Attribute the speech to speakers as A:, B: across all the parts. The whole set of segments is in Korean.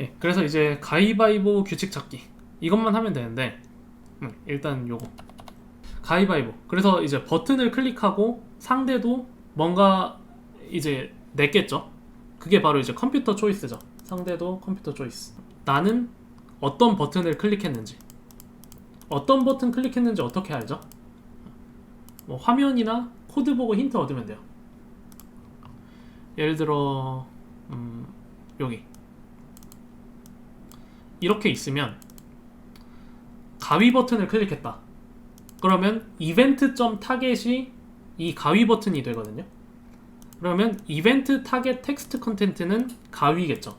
A: 예, 그래서 이제 가위바위보 규칙 찾기. 이것만 하면 되는데 음, 일단 요거. 가위바위보. 그래서 이제 버튼을 클릭하고 상대도 뭔가 이제 냈겠죠? 그게 바로 이제 컴퓨터 초이스죠. 상대도 컴퓨터 초이스. 나는 어떤 버튼을 클릭했는지. 어떤 버튼 클릭했는지 어떻게 알죠? 뭐 화면이나 코드 보고 힌트 얻으면 돼요. 예를 들어 음, 여기 이렇게 있으면 가위 버튼을 클릭했다. 그러면 이벤트 점 타겟이 이 가위 버튼이 되거든요. 그러면 이벤트 타겟 텍스트 컨텐트는 가위겠죠.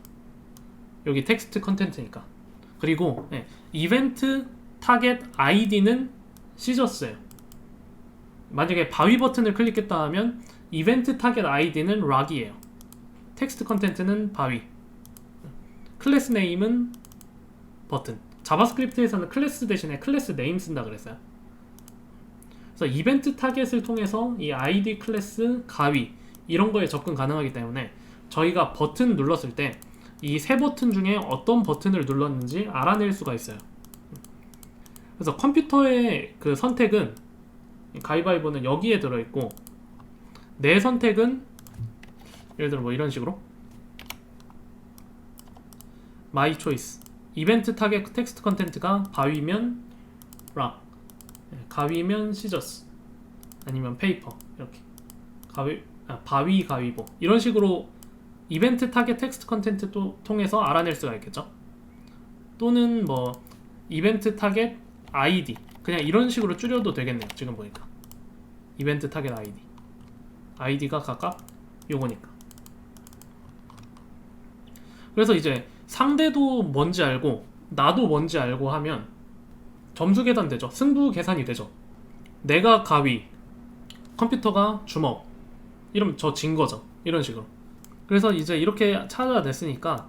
A: 여기 텍스트 컨텐트니까. 그리고 예, 이벤트 타겟 아이디는 시저스예요. 만약에 바위 버튼을 클릭했다 하면 이벤트 타겟 아이디는 락이에요. 텍스트 컨텐트는 바위. 클래스 네임은 버튼. 자바스크립트에서는 클래스 대신에 클래스 네임 쓴다 그랬어요. 그래서 이벤트 타겟을 통해서 이 아이디 클래스 가위 이런 거에 접근 가능하기 때문에 저희가 버튼 눌렀을 때 이 세 버튼 중에 어떤 버튼을 눌렀는지 알아낼 수가 있어요. 그래서 컴퓨터의 그 선택은 가위바위보는 여기에 들어있고 내 선택은 예를 들어 뭐 이런 식으로 마이 초이스 이벤트 타겟 텍스트 컨텐트가 바위면 락 예, 가위면 시저스 아니면 페이퍼 이렇게. 가위 아, 바위 가위보. 이런 식으로 이벤트 타겟 텍스트 컨텐트 또 통해서 알아낼 수가 있겠죠? 또는 뭐 이벤트 타겟 아이디 그냥 이런 식으로 줄여도 되겠네요 지금 보니까. 이벤트 타겟 아이디. 아이디가 각각 요거니까. 그래서 이제 상대도 뭔지 알고 나도 뭔지 알고 하면 점수 계산 되죠. 승부 계산이 되죠. 내가 가위, 컴퓨터가 주먹. 이러면 저 진 거죠. 이런 식으로. 그래서 이제 이렇게 찾아냈으니까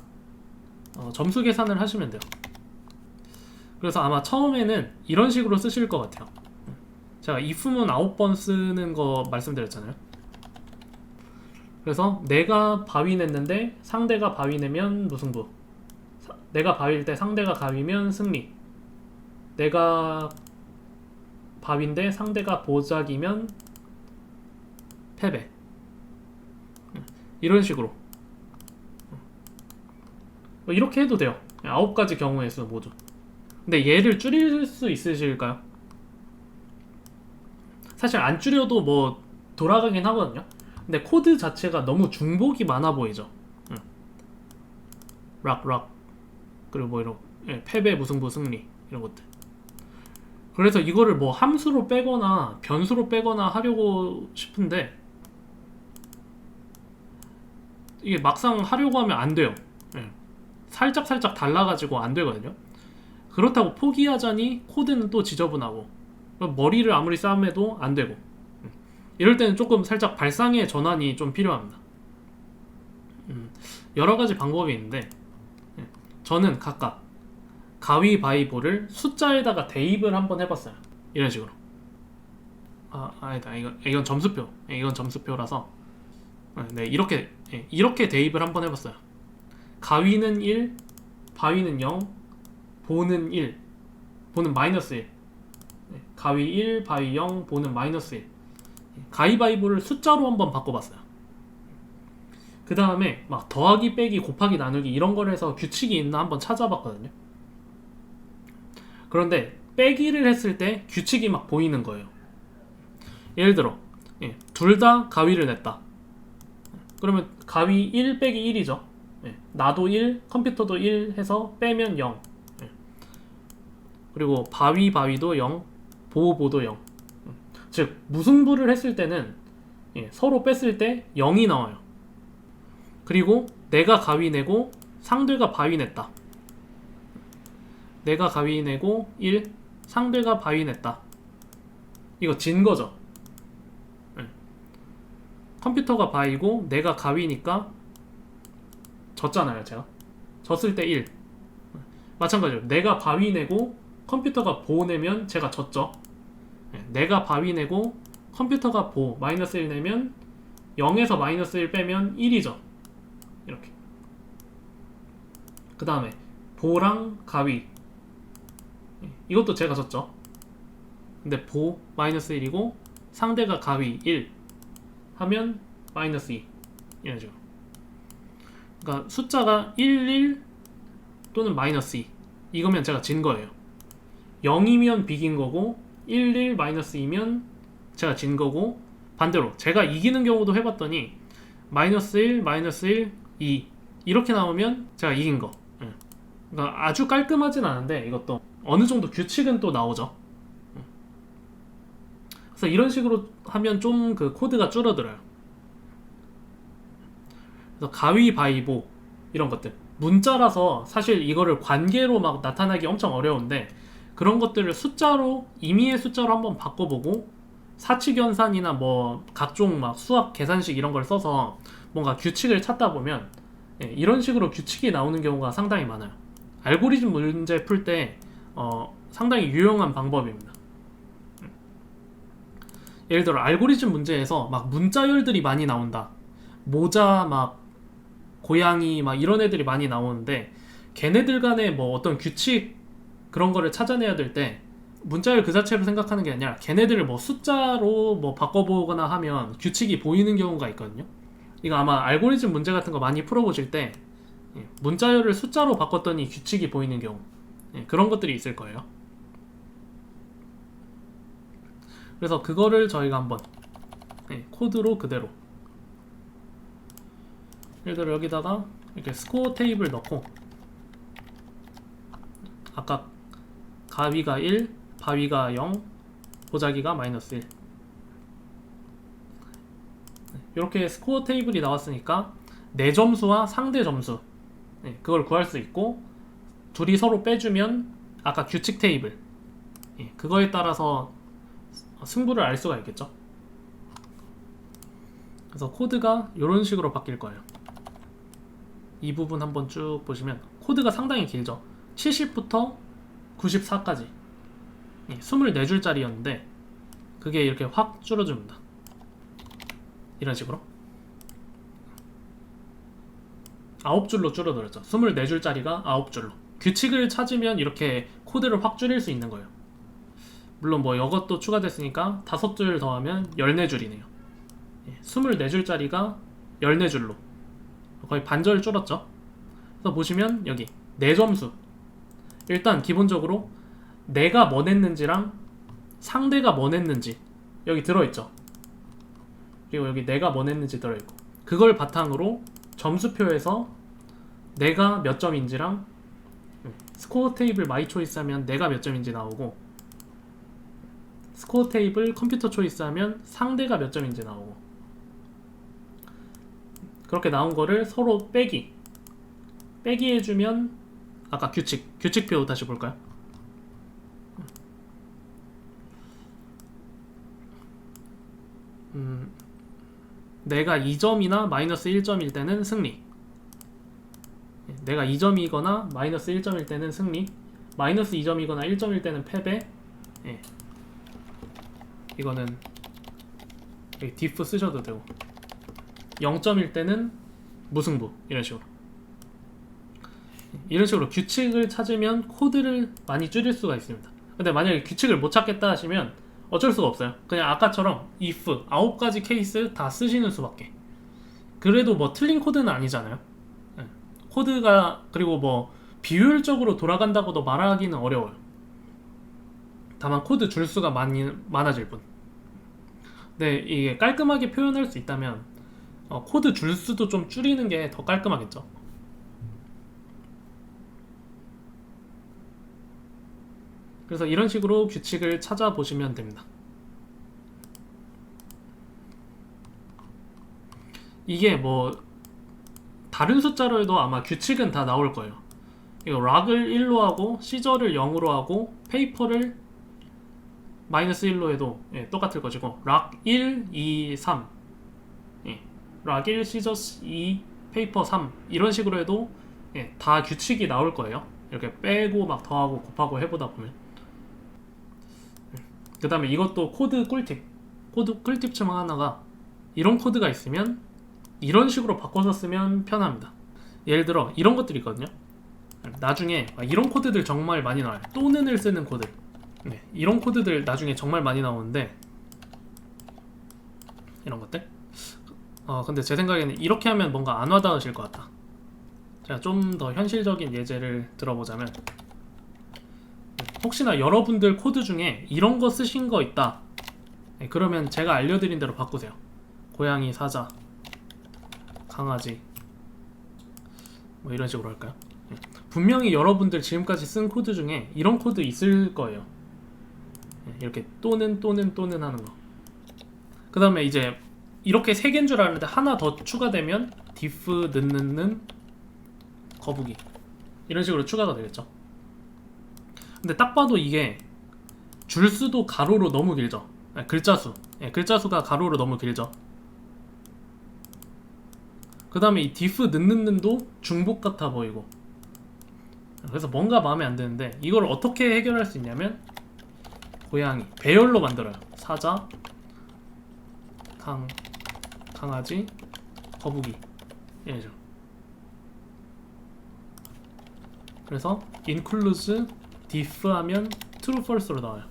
A: 어, 점수 계산을 하시면 돼요. 그래서 아마 처음에는 이런 식으로 쓰실 것 같아요. 제가 if문 9번 쓰는 거 말씀드렸잖아요. 그래서 내가 바위 냈는데 상대가 바위 내면 무승부. 사- 내가 바위일 때 상대가 가위면 승리. 내가 바위인데 상대가 보작이면 패배. 이런 식으로. 뭐 이렇게 해도 돼요. 아홉 가지 경우의 수 모두. 근데 얘를 줄일 수 있으실까요? 사실 안 줄여도 뭐 돌아가긴 하거든요. 근데 코드 자체가 너무 중복이 많아 보이죠. 응. 락, 락. 그리고 뭐 이런 예, 패배, 무승부, 승리 이런 것들. 그래서 이거를 뭐 함수로 빼거나 변수로 빼거나 하려고 싶은데 이게 막상 하려고 하면 안 돼요. 예. 살짝 살짝 달라가지고 안 되거든요. 그렇다고 포기하자니 코드는 또 지저분하고 머리를 아무리 싸움해도 안 되고 이럴 때는 조금 살짝 발상의 전환이 좀 필요합니다. 음, 여러 가지 방법이 있는데 예, 저는 각각 가위바위보를 숫자에다가 대입을 한번 해봤어요. 이런 식으로. 아 아니다 이건 이건 점수표. 예, 이건 점수표라서 예, 네 이렇게 예, 이렇게 대입을 한번 해봤어요. 가위는 1, 바위는 0, 보는 1, 보는 마이너스 1. 예, 가위 1, 바위 0, 보는 마이너스 1. 가위바위보를 숫자로 한번 바꿔봤어요. 그 다음에 막 더하기, 빼기, 곱하기, 나누기 이런 걸 해서 규칙이 있나 한번 찾아봤거든요. 그런데 빼기를 했을 때 규칙이 막 보이는 거예요. 예를 들어 예, 둘 다 가위를 냈다. 그러면 가위 1 빼기 1이죠. 예, 나도 1, 컴퓨터도 1 해서 빼면 0. 예. 그리고 바위 바위도 0, 보보도 0. 즉 무승부를 했을 때는 예, 서로 뺐을 때 0이 나와요. 그리고 내가 가위 내고 상대가 바위 냈다. 내가 가위 내고 1, 상대가 바위 냈다. 이거 진 거죠. 예. 컴퓨터가 바위고 내가 가위니까 졌잖아요, 제가. 졌을 때 1. 마찬가지로 내가 바위 내고 컴퓨터가 보 내면 제가 졌죠. 예, 내가 바위 내고 컴퓨터가 보 마이너스 1 내면 0에서 마이너스 1 빼면 1이죠. 이렇게. 그 다음에 보랑 가위. 예, 이것도 제가 썼죠. 근데 보 마이너스 1이고 상대가 가위 1 하면 마이너스 2 이런 식으로 그러니까 숫자가 1, 1 또는 마이너스 2 이거면 제가 진 거예요. 0이면 비긴 거고 1, 1 마이너스 2면 제가 진 거고 반대로 제가 이기는 경우도 해봤더니 마이너스 1, 마이너스 1, 2 이렇게 나오면 제가 이긴 거 예. 그러니까 아주 깔끔하진 않은데 이것도 어느 정도 규칙은 또 나오죠 음. 그래서 이런 식으로 하면 좀 그 코드가 줄어들어요 그래서 가위바위보 이런 것들 문자라서 사실 이거를 관계로 막 나타나기 엄청 어려운데 그런 것들을 숫자로 임의의 숫자로 한번 바꿔보고 사칙연산이나 뭐 각종 막 수학 계산식 이런 걸 써서 뭔가 규칙을 찾다 보면 예, 이런 식으로 규칙이 나오는 경우가 상당히 많아요. 알고리즘 문제 풀때 어, 상당히 유용한 방법입니다. 음. 예를 들어 알고리즘 문제에서 막 문자열들이 많이 나온다. 모자 막 고양이 막 이런 애들이 많이 나오는데 걔네들 간에 뭐 어떤 규칙 그런 거를 찾아내야 될 때 문자열 그 자체로 생각하는 게 아니라 걔네들을 뭐 숫자로 뭐 바꿔보거나 하면 규칙이 보이는 경우가 있거든요. 이거 아마 알고리즘 문제 같은 거 많이 풀어보실 때 예, 문자열을 숫자로 바꿨더니 규칙이 보이는 경우 예, 그런 것들이 있을 거예요. 그래서 그거를 저희가 한번 예, 코드로 그대로 예를 들어 여기다가 이렇게 스코어 테이블 넣고 아까 가위가 1, 바위가 0, 보자기가 마이너스 1 이렇게 스코어 테이블이 나왔으니까 내 점수와 상대 점수 네, 그걸 구할 수 있고 둘이 서로 빼주면 아까 규칙 테이블 예, 그거에 따라서 승부를 알 수가 있겠죠? 그래서 코드가 이런 식으로 바뀔 거예요. 이 부분 한번 쭉 보시면 코드가 상당히 길죠? 70부터 94까지 예, 24줄짜리였는데 그게 이렇게 확 줄어줍니다 이런 식으로? 9줄로 줄어들었죠. 24줄짜리가 9줄로. 규칙을 찾으면 이렇게 코드를 확 줄일 수 있는 거예요. 물론 뭐 이것도 추가됐으니까 5줄 더하면 14줄이네요. 24줄짜리가 14줄로. 거의 반절 줄었죠? 그래서 보시면 여기 내 점수. 일단 기본적으로 내가 뭐 냈는지랑 상대가 뭐 냈는지 여기 들어있죠 그리고 여기 내가 뭐 냈는지 들어있고. 그걸 바탕으로 점수표에서 내가 몇 점인지랑 스코어 테이블 마이 초이스 하면 내가 몇 점인지 나오고 스코어 테이블 컴퓨터 초이스 하면 상대가 몇 점인지 나오고. 그렇게 나온 거를 서로 빼기. 빼기 해주면 아까 규칙 규칙표 다시 볼까요? 음, 내가 2점이나 마이너스 1점일 때는 승리. 내가 2점이거나 마이너스 1점일 때는 승리. 마이너스 2점이거나 1점일 때는 패배. 예. 이거는 여기 디프 쓰셔도 되고. 0점일 때는 무승부. 이런 식으로. 이런 식으로 규칙을 찾으면 코드를 많이 줄일 수가 있습니다. 근데 만약에 규칙을 못 찾겠다 하시면 어쩔 수가 없어요. 그냥 아까처럼 if 9가지 케이스 다 쓰시는 수밖에. 그래도 뭐 틀린 코드는 아니잖아요. 네. 코드가 그리고 뭐 비효율적으로 돌아간다고도 말하기는 어려워요. 다만 코드 줄 수가 많이 많아질 뿐. 근데 이게 깔끔하게 표현할 수 있다면 어, 코드 줄 수도 좀 줄이는 게 더 깔끔하겠죠 그래서 이런 식으로 규칙을 찾아보시면 됩니다. 이게 뭐 다른 숫자로 해도 아마 규칙은 다 나올 거예요. 이거 락을 1로 하고 시저를 0으로 하고 페이퍼를 마이너스 1로 해도 예, 똑같을 것이고 락 1, 2, 3 예, 락 1, 시저 2, 페이퍼 3 이런 식으로 해도 예, 다 규칙이 나올 거예요. 이렇게 빼고 막 더하고 곱하고 해보다 보면 그 다음에 이것도 코드 꿀팁 코드 꿀팁 중 하나가 이런 코드가 있으면 이런 식으로 바꿔서 쓰면 편합니다 예를 들어 이런 것들이 있거든요 나중에 아, 이런 코드들 정말 많이 나와요. 또는을 쓰는 코드. 네, 이런 코드들 나중에 정말 많이 나오는데 이런 것들. 어 근데 제 생각에는 이렇게 하면 뭔가 안 와닿으실 것 같다. 제가 좀 더 현실적인 예제를 들어보자면 혹시나 여러분들 코드 중에 이런 거 쓰신 거 있다. 네, 그러면 제가 알려드린 대로 바꾸세요. 고양이, 사자, 강아지 뭐 이런 식으로 할까요? 예. 분명히 여러분들 지금까지 쓴 코드 중에 이런 코드 있을 거예요. 예, 이렇게 또는 또는 또는 하는 거. 그 다음에 이제 이렇게 세 개인 줄 알았는데 하나 더 추가되면 diff 는는는 거북이 이런 식으로 추가가 되겠죠. 근데 딱 봐도 이게 줄수도 가로로 너무 길죠. 예, 글자 수, 예, 글자 수가 가로로 너무 길죠. 그 다음에 이 diff 는는는도 중복 같아 보이고. 그래서 뭔가 마음에 안 드는데 이걸 어떻게 해결할 수 있냐면 고양이 배열로 만들어요. 사자 강 강아지 거북이. 식으로 그래서 includes diff 하면 true false로 나와요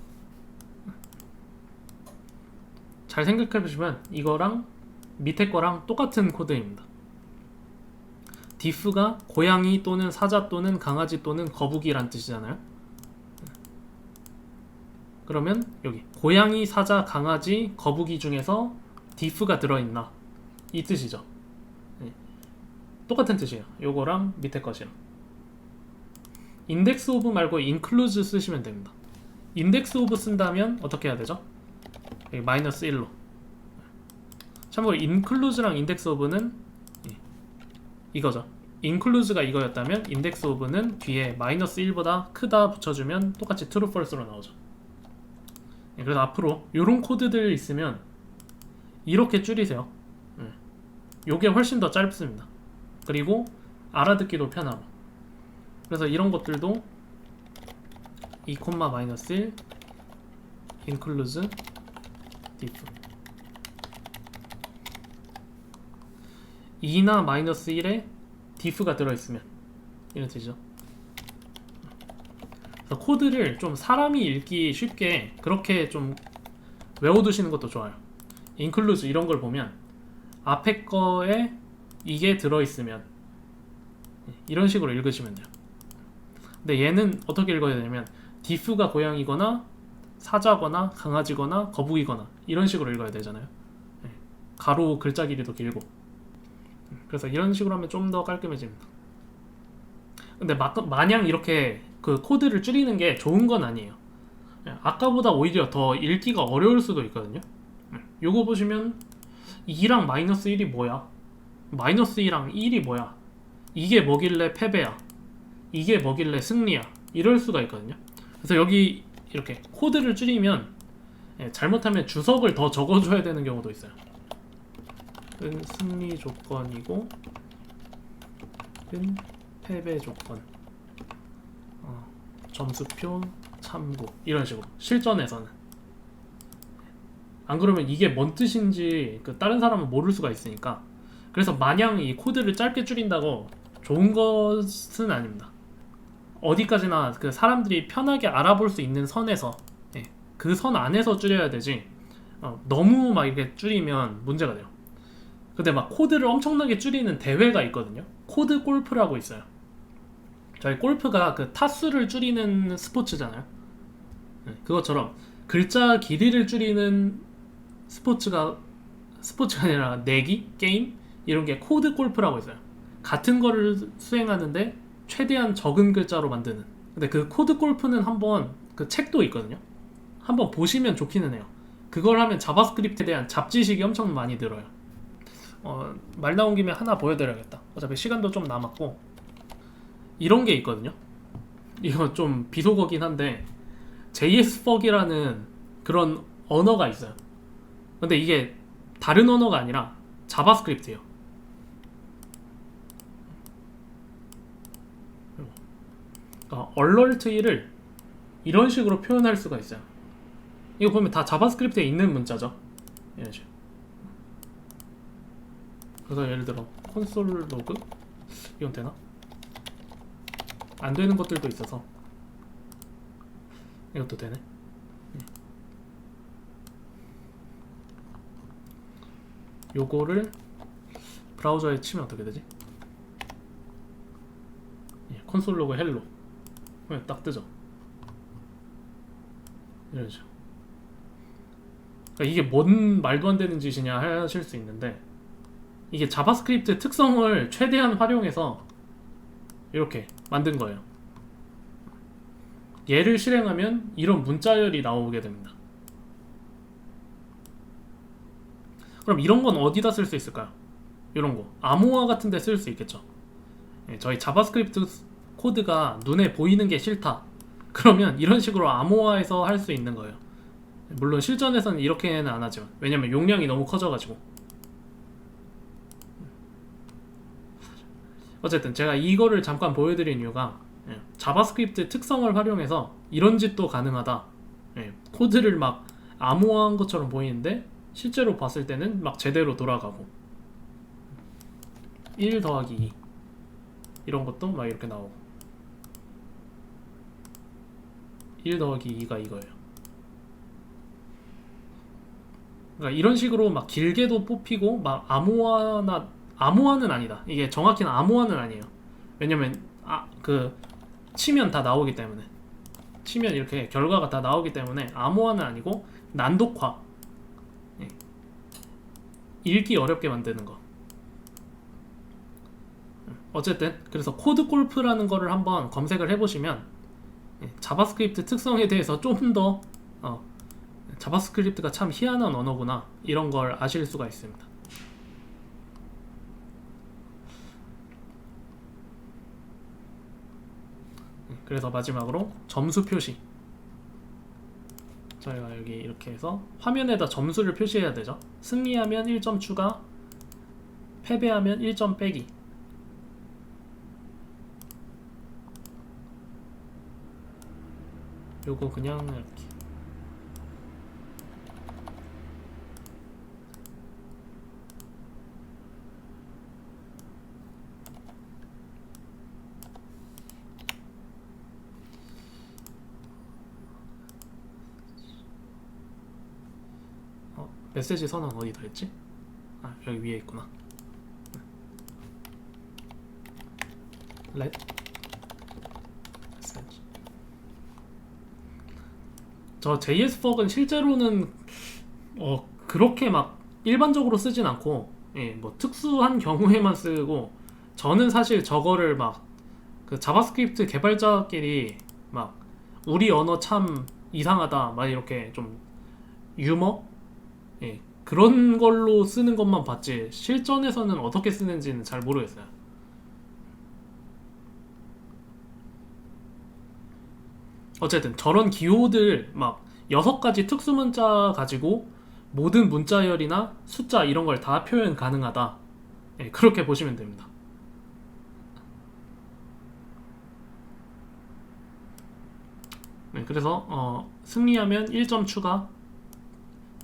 A: 잘 생각해 보시면 이거랑 밑에 거랑 똑같은 코드입니다 diff가 고양이 또는 사자 또는 강아지 또는 거북이란 뜻이잖아요. 그러면 여기 고양이, 사자, 강아지, 거북이 중에서 diff가 들어있나 이 뜻이죠. 네. 똑같은 뜻이에요. 요거랑 밑에 것이랑 인덱스 오브 말고 includes 쓰시면 됩니다. 인덱스 오브 쓴다면 어떻게 해야 되죠? 마이너스 1로 참고로 includes랑 인덱스 오브는 이거죠. include가 이거였다면 index of는 뒤에 마이너스 1보다 크다 붙여주면 똑같이 true false로 나오죠. 예, 그래서 앞으로 이런 코드들 있으면 이렇게 줄이세요. 예. 요게 훨씬 더 짧습니다. 그리고 알아듣기도 편하고. 그래서 이런 것들도 2, 마이너스 1 includes diff 2나 마이너스 1에 diff가 들어있으면 이런 뜻이죠. 그래서 코드를 좀 사람이 읽기 쉽게 그렇게 좀 외워두시는 것도 좋아요. includes 이런 걸 보면 앞에 거에 이게 들어있으면 이런 식으로 읽으시면 돼요. 근데 얘는 어떻게 읽어야 되냐면 diff가 고양이거나 사자거나 강아지거나 거북이거나 이런 식으로 읽어야 되잖아요. 네. 가로 글자 길이도 길고 그래서 이런 식으로 하면 좀 더 깔끔해집니다. 근데 마, 마냥 이렇게 그 코드를 줄이는 게 좋은 건 아니에요. 예, 아까보다 오히려 더 읽기가 어려울 수도 있거든요. 예, 요거 보시면 2랑 마이너스 1이 뭐야? 마이너스 2랑 1이 뭐야? 이게 뭐길래 패배야? 이게 뭐길래 승리야? 이럴 수가 있거든요. 그래서 여기 이렇게 코드를 줄이면 예, 잘못하면 주석을 더 적어줘야 되는 경우도 있어요. 은 승리 조건이고 은 패배 조건 어, 점수표 참고 이런 식으로 실전에서는 안 그러면 이게 뭔 뜻인지 그 다른 사람은 모를 수가 있으니까 그래서 마냥 이 코드를 짧게 줄인다고 좋은 것은 아닙니다 어디까지나 그 사람들이 편하게 알아볼 수 있는 선에서 예, 그선 안에서 줄여야 되지 어, 너무 막 이렇게 줄이면 문제가 돼요 근데 막 코드를 엄청나게 줄이는 대회가 있거든요. 코드 골프라고 있어요. 저희 골프가 그 타수를 줄이는 스포츠잖아요. 네, 그것처럼 글자 길이를 줄이는 스포츠가 스포츠가 아니라 내기 게임 이런 게 코드 골프라고 있어요. 같은 거를 수행하는데 최대한 적은 글자로 만드는. 근데 그 코드 골프는 한번 그 책도 있거든요. 한번 보시면 좋기는 해요. 그걸 하면 자바스크립트에 대한 잡지식이 엄청 많이 들어요. 어, 말 나온 김에 하나 보여드려야겠다. 어차피 시간도 좀 남았고 이런 게 있거든요. 이거 좀 비속어긴 한데 JSFog이라는 그런 언어가 있어요. 근데 이게 다른 언어가 아니라 자바스크립트예요. 그러니까 얼럴트를 이런 식으로 표현할 수가 있어요. 이거 보면 다 자바스크립트에 있는 문자죠. 이런 식으로. 그래서 예를 들어 콘솔 로그 이건 되나? 안 되는 것들도 있어서 이것도 되네. 음. 요거를 브라우저에 치면 어떻게 되지? 예, 콘솔 로그 헬로 그러면 딱 뜨죠. 이런 식으로. 그러니까 이게 뭔 말도 안 되는 짓이냐 하실 수 있는데 이게 자바스크립트 특성을 최대한 활용해서 이렇게 만든 거예요. 얘를 실행하면 이런 문자열이 나오게 됩니다. 그럼 이런 건 어디다 쓸 수 있을까요? 이런 거 암호화 같은 데 쓸 수 있겠죠. 예, 저희 자바스크립트 코드가 눈에 보이는 게 싫다. 그러면 이런 식으로 암호화해서 할 수 있는 거예요. 물론 실전에서는 이렇게는 안 하지만 왜냐면 용량이 너무 커져가지고 어쨌든 제가 이거를 잠깐 보여드린 이유가 예, 자바스크립트 특성을 활용해서 이런 짓도 가능하다. 예, 코드를 막 암호화한 것처럼 보이는데 실제로 봤을 때는 막 제대로 돌아가고 1 더하기 2 이런 것도 막 이렇게 나오고 1 더하기 2가 이거예요. 그러니까 이런 식으로 막 길게도 뽑히고 막 암호화나 암호화는 아니다. 이게 정확히는 암호화는 아니에요. 왜냐면 아 그 치면 다 나오기 때문에 치면 이렇게 결과가 다 나오기 때문에 암호화는 아니고 난독화 예. 읽기 어렵게 만드는 거. 어쨌든 그래서 코드 골프라는 거를 한번 검색을 해보시면 예, 자바스크립트 특성에 대해서 좀 더 어, 자바스크립트가 참 희한한 언어구나 이런 걸 아실 수가 있습니다. 그래서 마지막으로 점수 표시. 저희가 여기 이렇게 해서 화면에다 점수를 표시해야 되죠. 승리하면 1점 추가, 패배하면 1점 빼기. 요거 그냥 이렇게 어, 메시지 선언 어디다 했지? 아 여기 위에 있구나. let 저 JS 퍽은 실제로는 어 그렇게 막 일반적으로 쓰진 않고 예, 뭐 특수한 경우에만 쓰고 저는 사실 저거를 막 그 자바스크립트 개발자끼리 막 우리 언어 참 이상하다 막 이렇게 좀 유머 예, 그런 걸로 쓰는 것만 봤지 실전에서는 어떻게 쓰는지는 잘 모르겠어요. 어쨌든 저런 기호들 막 여섯 가지 특수 문자 가지고 모든 문자열이나 숫자 이런 걸 다 표현 가능하다. 예, 그렇게 보시면 됩니다. 네, 그래서 어, 승리하면 1점 추가,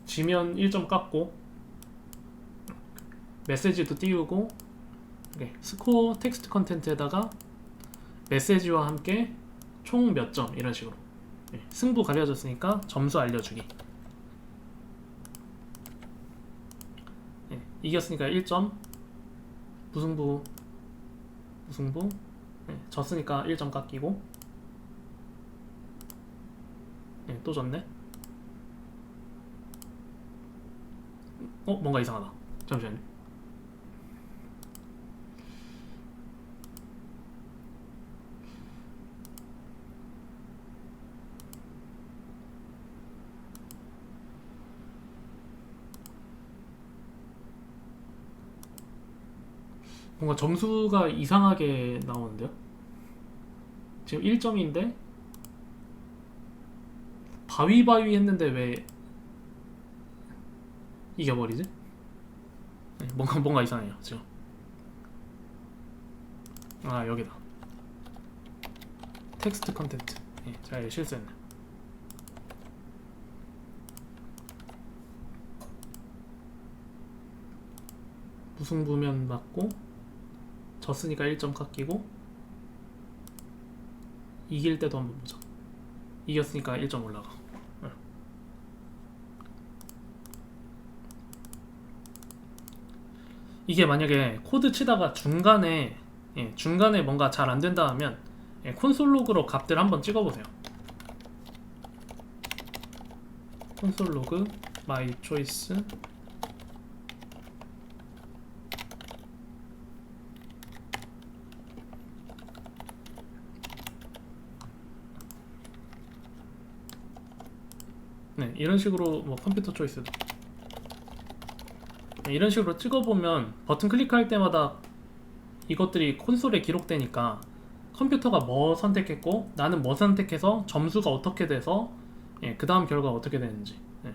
A: 지면 1점 깎고, 메시지도 띄우고, 이렇게 스코어 텍스트 컨텐트에다가 메시지와 함께 총 몇 점? 이런 식으로. 예, 승부 가려졌으니까 점수 알려주기. 예, 이겼으니까 1점. 무승부 무승부. 예, 졌으니까 1점 깎이고. 예, 또 졌네. 어 뭔가 이상하다. 잠시만요 뭔가 점수가 이상하게 나오는데요? 지금 1점인데? 바위바위 했는데 왜 이겨버리지? 네, 뭔가 뭔가 이상해요 지금. 아 여기다. 텍스트 컨텐트 예, 제가 실수했네. 무승부면 맞고 졌으니까 1점 깎이고 이길 때도 한번 보자. 이겼으니까 1점 올라가. 응. 이게 만약에 코드 치다가 중간에 예, 중간에 뭔가 잘 안 된다 하면 예, 콘솔 로그로 값들 한번 찍어보세요. 콘솔 로그 마이 초이스 이런 식으로 뭐 컴퓨터 초이스도 네, 이런 식으로 찍어보면 버튼 클릭할 때마다 이것들이 콘솔에 기록되니까 컴퓨터가 뭐 선택했고 나는 뭐 선택해서 점수가 어떻게 돼서 예, 그 다음 결과가 어떻게 되는지. 예.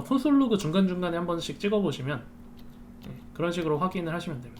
A: 콘솔 로그 중간중간에 한 번씩 찍어보시면 예, 그런 식으로 확인을 하시면 됩니다